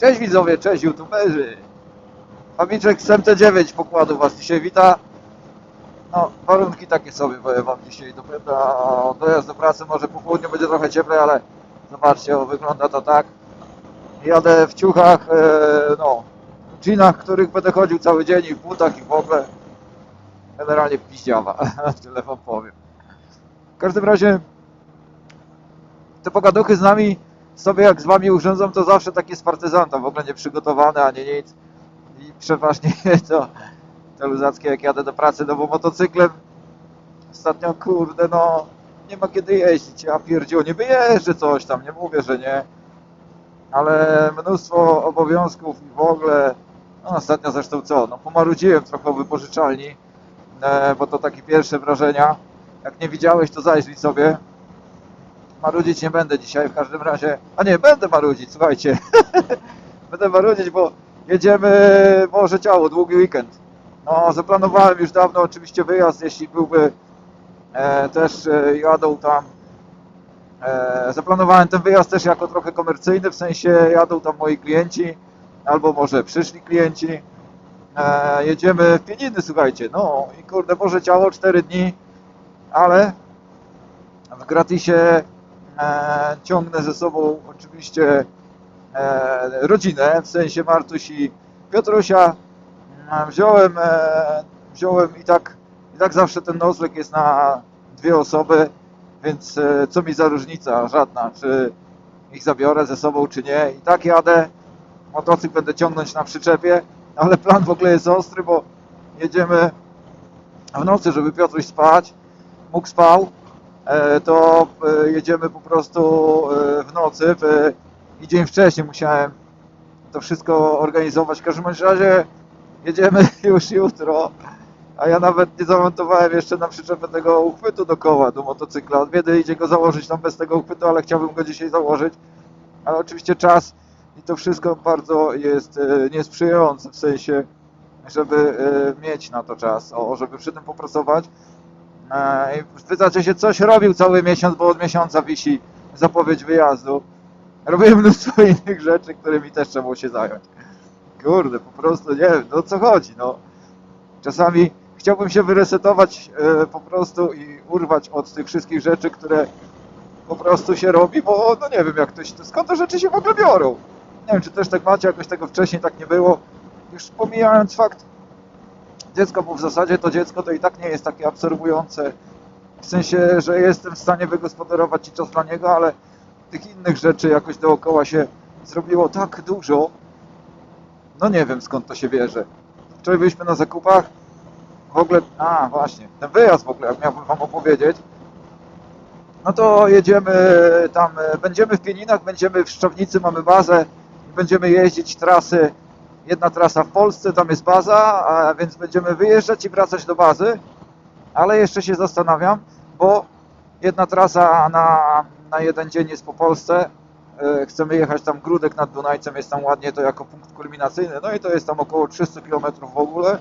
Cześć widzowie, cześć youtuberzy. Fabiczek z MT9 pokładu Was dzisiaj wita. No, warunki takie sobie powiem Wam dzisiaj. Do, do, dojazd do pracy może po południu będzie trochę cieplej, ale zobaczcie, o, wygląda to tak. Jadę w ciuchach, e, no, dżinach, których będę chodził cały dzień i w butach i w ogóle. Generalnie piździawa, tyle Wam powiem. W każdym razie te pogaduchy z nami sobie jak z wami urządzą, to zawsze takie z w ogóle nieprzygotowane, ani nic. I przeważnie to, to luzackie jak jadę do pracy, no bo motocyklem ostatnio, kurde, no nie ma kiedy jeździć, ja pierdziu, nie wyjeżdżę coś tam, nie mówię, że nie. Ale mnóstwo obowiązków i w ogóle, no ostatnio zresztą co, no pomarudziłem trochę o wypożyczalni, e, bo to takie pierwsze wrażenia. Jak nie widziałeś, to zajrzyj sobie. Marudzić nie będę dzisiaj w każdym razie. A nie, będę marudzić, słuchajcie. będę marudzić, bo jedziemy Morze Ciało, długi weekend. No, zaplanowałem już dawno oczywiście wyjazd, jeśli byłby e, też e, jadą tam. E, zaplanowałem ten wyjazd też jako trochę komercyjny, w sensie jadą tam moi klienci, albo może przyszli klienci. E, jedziemy w Pieniny, słuchajcie. No i kurde, Morze Ciało 4 dni, ale w gratisie ciągnę ze sobą oczywiście e, rodzinę, w sensie Martuś i Piotrusia. E, Wziąłem, e, wziąłem i tak, i tak zawsze ten nocleg jest na dwie osoby, więc e, co mi za różnica? Żadna, czy ich zabiorę ze sobą, czy nie. I tak jadę, motocykl będę ciągnąć na przyczepie, ale plan w ogóle jest ostry, bo jedziemy w nocy, żeby Piotruś spać, mógł spał, e, to e, jedziemy po prostu e, w nocy w, i dzień wcześniej musiałem to wszystko organizować. W każdym razie jedziemy już jutro, a ja nawet nie zamontowałem jeszcze na przyczepę tego uchwytu do koła, do motocykla. Odwiedę idzie go założyć tam bez tego uchwytu, ale chciałbym go dzisiaj założyć. Ale oczywiście czas i to wszystko bardzo jest e, niesprzyjające w sensie, żeby e, mieć na to czas, o, żeby przy tym popracować. E, się coś robił cały miesiąc, bo od miesiąca wisi zapowiedź wyjazdu. Robiłem mnóstwo innych rzeczy, którymi też trzeba było się zająć. Kurde, po prostu nie wiem, no co chodzi, no. Czasami chciałbym się wyresetować e, po prostu i urwać od tych wszystkich rzeczy, które po prostu się robi, bo no nie wiem jak to skąd te rzeczy się w ogóle biorą. Nie wiem, czy też tak macie, jakoś tego wcześniej tak nie było. Już pomijając fakt dziecko, bo w zasadzie to dziecko to i tak nie jest takie absorbujące. W sensie, że jestem w stanie wygospodarować i czas dla niego, ale tych innych rzeczy jakoś dookoła się zrobiło tak dużo. No nie wiem skąd to się bierze. Wczoraj byliśmy na zakupach. W ogóle, a właśnie, ten wyjazd w ogóle, jak miałbym wam opowiedzieć. No to jedziemy tam, będziemy w Pieninach, będziemy w Szczawnicy, mamy bazę będziemy jeździć trasy jedna trasa w Polsce, tam jest baza, a więc będziemy wyjeżdżać i wracać do bazy, ale jeszcze się zastanawiam, bo jedna trasa na, na jeden dzień jest po Polsce, E, chcemy jechać tam Grudek nad Dunajcem, jest tam ładnie to jako punkt kulminacyjny, no i to jest tam około 300 km w ogóle,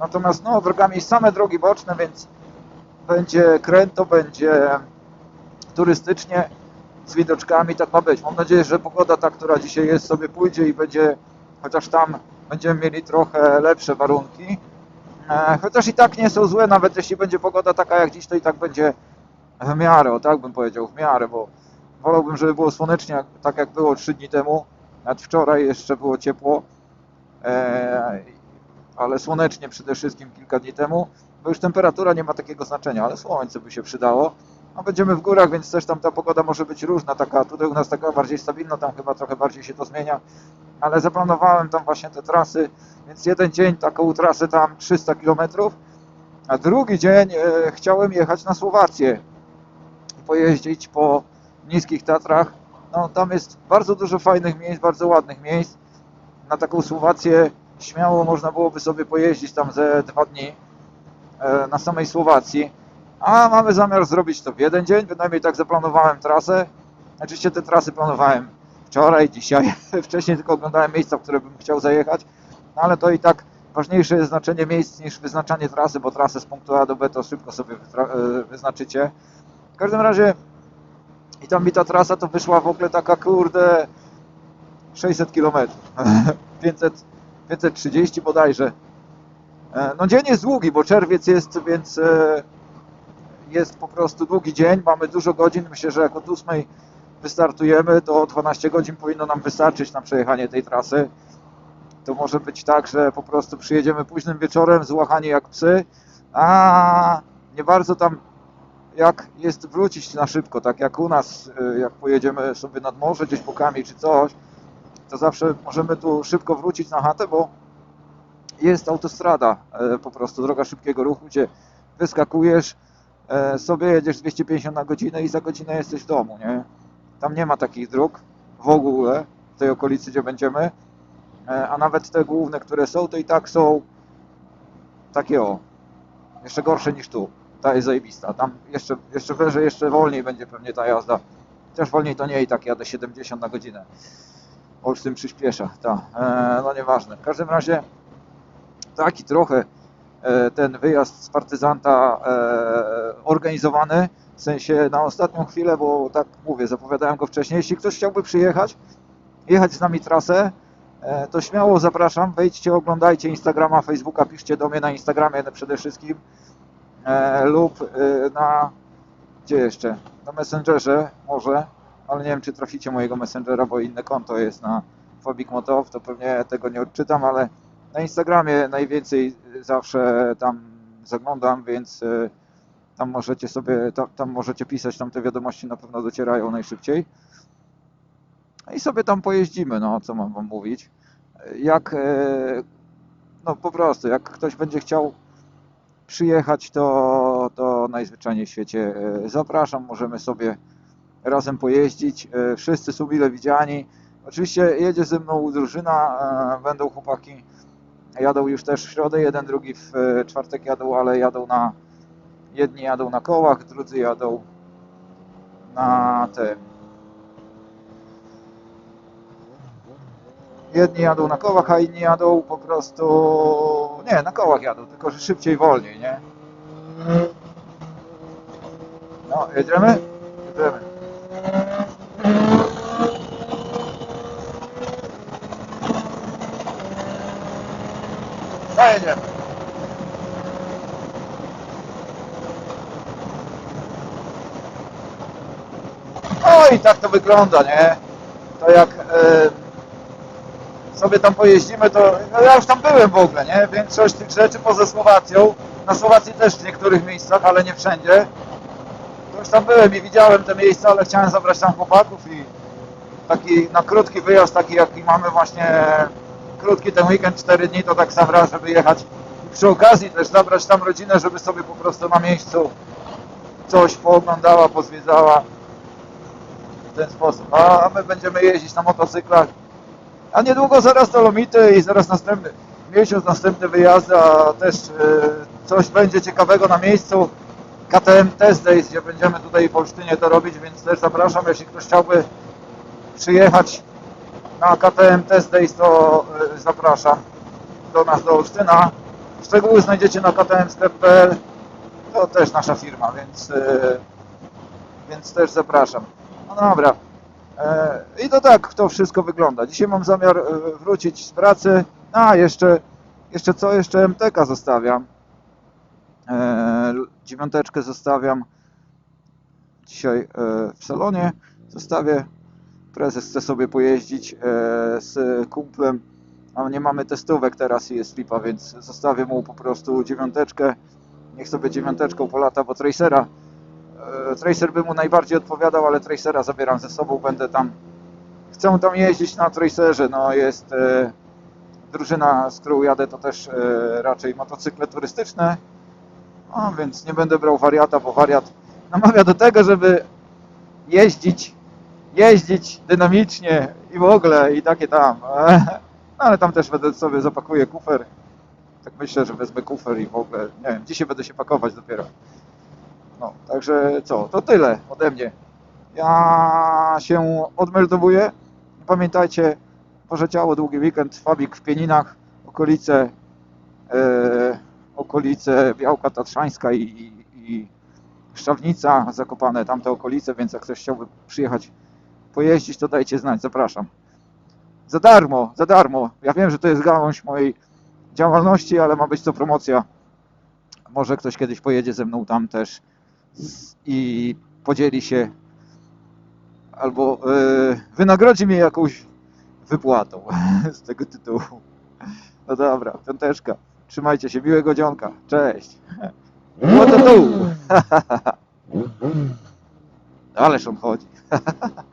natomiast no drogami same drogi boczne, więc będzie kręto, będzie turystycznie, z widoczkami, tak ma być. Mam nadzieję, że pogoda ta, która dzisiaj jest, sobie pójdzie i będzie, chociaż tam będziemy mieli trochę lepsze warunki. E, Chociaż i tak nie są złe, nawet jeśli będzie pogoda taka jak dziś, to i tak będzie w miarę, o tak bym powiedział, w miarę, bo wolałbym, żeby było słonecznie, tak jak było 3 dni temu. Nawet wczoraj jeszcze było ciepło, e, ale słonecznie przede wszystkim kilka dni temu, bo już temperatura nie ma takiego znaczenia, ale słońce by się przydało. No będziemy w górach, więc też tam ta pogoda może być różna, taka tutaj u nas taka bardziej stabilna, tam chyba trochę bardziej się to zmienia, ale zaplanowałem tam właśnie te trasy, więc jeden dzień taką trasę tam 300 km, a drugi dzień e, chciałem jechać na Słowację i pojeździć po niskich Tatrach. No tam jest bardzo dużo fajnych miejsc, bardzo ładnych miejsc. Na taką Słowację śmiało można byłoby sobie pojeździć tam ze dwa dni e, na samej Słowacji. A mamy zamiar zrobić to w jeden dzień, bynajmniej tak zaplanowałem trasę. Oczywiście te trasy planowałem wczoraj, dzisiaj. Wcześniej tylko oglądałem miejsca, w które bym chciał zajechać, no ale to i tak ważniejsze jest znaczenie miejsc niż wyznaczanie trasy, bo trasę z punktu A do B to szybko sobie e, wyznaczycie. W każdym razie i tam mi ta trasa to wyszła w ogóle taka kurde 600 km. 500, 530 bodajże. E, No dzień jest długi, bo czerwiec jest, więc e, jest po prostu długi dzień. Mamy dużo godzin. Myślę, że jak od 8 wystartujemy, to 12 godzin powinno nam wystarczyć na przejechanie tej trasy. To może być tak, że po prostu przyjedziemy późnym wieczorem, złachani jak psy, a nie bardzo tam jak jest wrócić na szybko, tak jak u nas, y, jak pojedziemy sobie nad morze gdzieś bokami czy coś, to zawsze możemy tu szybko wrócić na chatę, bo jest autostrada, e, po prostu droga szybkiego ruchu, gdzie wyskakujesz, e, sobie jedziesz 250 na godzinę i za godzinę jesteś w domu, nie? Tam nie ma takich dróg w ogóle w tej okolicy, gdzie będziemy, e, a nawet te główne, które są, to i tak są takie o, jeszcze gorsze niż tu. Ta jest zajebista. Tam jeszcze, jeszcze wyżej, jeszcze wolniej będzie pewnie ta jazda. Chociaż wolniej to nie i tak jadę 70 na godzinę. Olsztyn przyspiesza, ta. E, no nieważne. W każdym razie taki trochę ten wyjazd z partyzanta e, organizowany, w sensie na ostatnią chwilę, bo tak mówię, zapowiadałem go wcześniej. Jeśli ktoś chciałby przyjechać, jechać z nami trasę, e, to śmiało zapraszam. Wejdźcie, oglądajcie Instagrama, Facebooka, piszcie do mnie na Instagramie przede wszystkim e, lub e, na gdzie jeszcze? Na Messengerze może, ale nie wiem czy traficie mojego Messengera, bo inne konto jest na Fabik Motow, to pewnie tego nie odczytam, ale na Instagramie najwięcej zawsze tam zaglądam, więc e, tam możecie sobie, tam, tam możecie pisać, tam te wiadomości na pewno docierają najszybciej. I sobie tam pojeździmy, no co mam wam mówić. Jak, e, no po prostu, jak ktoś będzie chciał przyjechać, to, to najzwyczajniej w świecie e, zapraszam, możemy sobie razem pojeździć. Wszyscy są mile widziani. Oczywiście jedzie ze mną drużyna, będą chłopaki, jadą już też w środę, jeden, drugi w e, czwartek jadą, ale jadą na, jedni jadą na kołach, drudzy jadą na te, jedni jadą na kołach, a inni jadą po prostu, nie, na kołach jadą, tylko że szybciej, wolniej, nie? No, jedziemy. No i tak to wygląda, nie? To jak e, sobie tam pojeździmy, to no ja już tam byłem w ogóle, nie? Większość tych rzeczy poza Słowacją, na Słowacji też w niektórych miejscach, ale nie wszędzie. To już tam byłem i widziałem te miejsca, ale chciałem zabrać tam chłopaków i taki na krótki wyjazd, taki jaki mamy właśnie krótki ten weekend, 4 dni, to tak sam żeby jechać i przy okazji też zabrać tam rodzinę, żeby sobie po prostu na miejscu coś pooglądała, pozwiedzała ten sposób. A my będziemy jeździć na motocyklach a niedługo zaraz Dolomity i zaraz następny miesiąc, następne wyjazdy, a też e, coś będzie ciekawego na miejscu. KTM Test Days, gdzie będziemy tutaj w Olsztynie to robić, więc też zapraszam, jeśli ktoś chciałby przyjechać na KTM Test Days, to e, zapraszam do nas do Olsztyna. Szczegóły znajdziecie na ktmsklep.pl. To też nasza firma, więc, e, więc też zapraszam. No dobra. E, I to tak to wszystko wygląda. Dzisiaj mam zamiar e, wrócić z pracy. A, jeszcze, jeszcze co? Jeszcze MTK zostawiam. E, Dziewiąteczkę zostawiam dzisiaj w salonie. Zostawię. Prezes chce sobie pojeździć z kumplem. A nie mamy testówek teraz i jest lipa, więc zostawię mu po prostu dziewiąteczkę. Niech sobie dziewiąteczką polata, bo Tracera Tracer by mu najbardziej odpowiadał, ale Tracera zabieram ze sobą, będę tam. Chcę tam jeździć na Tracerze, no jest e, drużyna, z którą jadę, to też e, raczej motocykle turystyczne, no więc nie będę brał wariata, bo wariat namawia do tego, żeby jeździć, jeździć dynamicznie i w ogóle i takie tam, no ale tam też będę sobie zapakuję kufer, tak myślę, że wezmę kufer i w ogóle, nie wiem, dzisiaj będę się pakować dopiero. No, także co, to tyle ode mnie. Ja się odmeldowuję. Pamiętajcie, Boże Ciało, długi weekend, Fabik w Pieninach, okolice, e, okolice Białka Tatrzańska i, i, i Szczawnica, Zakopane, tamte okolice, więc jak ktoś chciałby przyjechać, pojeździć, to dajcie znać, zapraszam. Za darmo, za darmo. Ja wiem, że to jest gałąź mojej działalności, ale ma być to promocja. Może ktoś kiedyś pojedzie ze mną tam też i podzieli się albo e, wynagrodzi mnie jakąś wypłatą z tego tytułu. No dobra, piąteczka. Trzymajcie się, miłego dzionka. Cześć. To tu. Ależ on chodzi.